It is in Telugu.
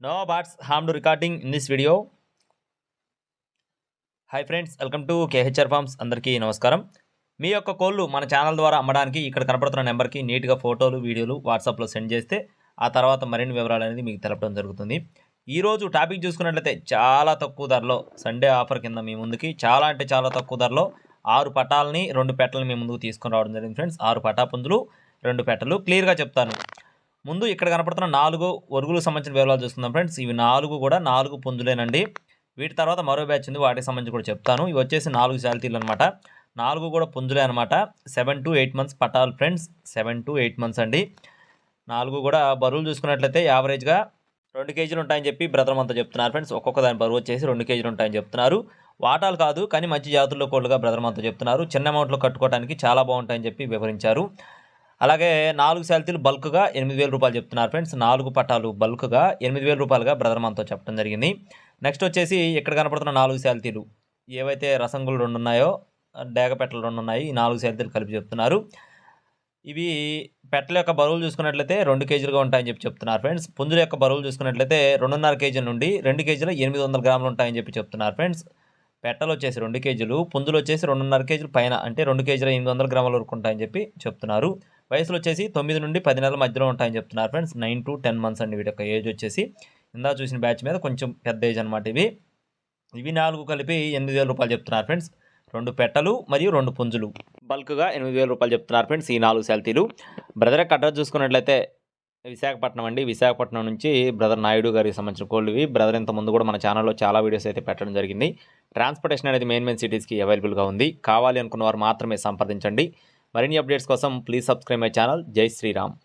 No bats harmed recording in this video. Hi friends welcome to KHR farms అందరికీ నమస్కారం మీ యొక్క కోళ్ళు మన ఛానల్ ద్వారా అమ్మడానికి ఇక్కడ కనపడుతున్న నెంబర్కి నీట్గా ఫోటోలు వీడియోలు వాట్సాప్లో సెండ్ చేస్తే ఆ తర్వాత మరిన్ని వివరాలు అనేది మీకు తెలపడం జరుగుతుంది. ఈరోజు టాపిక్ చూసుకున్నట్లయితే చాలా తక్కువ ధరలో సండే ఆఫర్ కింద మీ ముందుకి చాలా అంటే చాలా తక్కువ ధరలో ఆరు పటాలని రెండు పెట్టలని మీ ముందుకు తీసుకుని రావడం జరిగింది ఫ్రెండ్స్ ఆరు పటా పుంజులు రెండు పెట్టలు. క్లియర్గా చెప్తాను. ముందు ఇక్కడ కనపడుతున్న నాలుగు ఒరుగులకు సంబంధించిన వివరాలు చూస్తున్నాం ఫ్రెండ్స్. ఇవి నాలుగు కూడా నాలుగు పుంజులేనండి. వీటి తర్వాత మరో బ్యాచ్ ఉంది వాటికి సంబంధించి కూడా చెప్తాను. ఇవి వచ్చేసి నాలుగు శాలితీలు అనమాట నాలుగు కూడా పుంజులే అనమాట సెవెన్ టు ఎయిట్ మంత్స్ పట్టాలి friends. Seven to eight months అండి. నాలుగు కూడా బరువులు చూసుకున్నట్లయితే యావరేజ్గా రెండు కేజీలు ఉంటాయని చెప్పి బ్రదర్ అంతా చెప్తున్నారు ఫ్రెండ్స్. ఒక్కొక్క దాని బరువు వచ్చేసి రెండు కేజీలు ఉంటాయని చెప్తున్నారు. వాటాలు కాదు కానీ మంచి జాతుల్లో కోళ్ళుగా బ్రదర్ అంతా చెప్తున్నారు. చిన్న అమౌంట్లో కట్టుకోవడానికి చాలా బాగుంటాయని చెప్పి వివరించారు. అలాగే నాలుగు శాలితీలు బల్క్గా ఎనిమిది వేల రూపాయలు చెప్తున్నారు ఫ్రెండ్స్. నాలుగు పట్టాలు బల్క్గా ఎనిమిది వేల రూపాయలుగా బ్రదర్ మనతో చెప్పడం జరిగింది. నెక్స్ట్ వచ్చేసి ఇక్కడ కనపడుతున్న నాలుగు శాలితీలు ఏవైతే రసంగులు రెండు ఉన్నాయో డేగపెట్టలు రెండు ఉన్నాయి ఈ నాలుగు శాలితీలు కలిపి చెప్తున్నారు. ఇవి పెట్టల యొక్క బరువులు చూసుకున్నట్లయితే రెండు కేజీలుగా ఉంటాయని చెప్పి చెప్తున్నారు ఫ్రెండ్స్. పుంజుల యొక్క బరువులు చూసుకున్నట్లయితే రెండున్నర కేజీల నుండి రెండు కేజీల ఎనిమిది వందల గ్రాములు ఉంటాయని చెప్పి చెప్తున్నారు ఫ్రెండ్స్. పెట్టలు వచ్చేసి రెండు కేజీలు పుంజులు వచ్చేసి రెండున్నర కేజీలు పైన అంటే రెండు కేజీల ఎనిమిది వందల గ్రాముల వరకు ఉంటాయని చెప్పి చెప్తున్నారు. వయసులు వచ్చేసి తొమ్మిది నుండి పది నెలల మధ్యలో ఉంటాయని చెప్తున్నారు friends. Nine to ten months అండి వీటి యొక్క ఏజ్ వచ్చేసి. ఇందా చూసిన బ్యాచ్ మీద కొంచెం పెద్ద ఏజ్ అనమాట ఇవి. ఇవి నాలుగు కలిపి ఎనిమిది వేల రూపాయలు చెప్తున్నారు ఫ్రెండ్స్. రెండు పెట్టలు మరియు రెండు పుంజులు. బల్క్గా ఎనిమిది వేల రూపాయలు చెప్తున్నారు ఫ్రెండ్స్ ఈ నాలుగు సెల్తీలు బ్రదర్ యొక్క అడ్రస్ చూసుకున్నట్లయితే విశాఖపట్నం అండి. విశాఖపట్నం నుంచి బ్రదర్ నాయుడు గారికి సంబంధించిన కోళ్ళు ఇవి. బ్రదర్ ఇంత ముందు కూడా మన ఛానల్లో చాలా వీడియోస్ అయితే పెట్టడం జరిగింది. ట్రాన్స్పోర్టేషన్ అనేది మెయిన్ మెయిన్ సిటీస్కి అవైలబుల్గా ఉంది. కావాలి అనుకున్న వారు మాత్రమే సంప్రదించండి. మరిన్ని అప్డేట్స్ కోసం ప్లీజ్ సబ్స్క్రైబ్ మై ఛానల్ జై శ్రీరామ్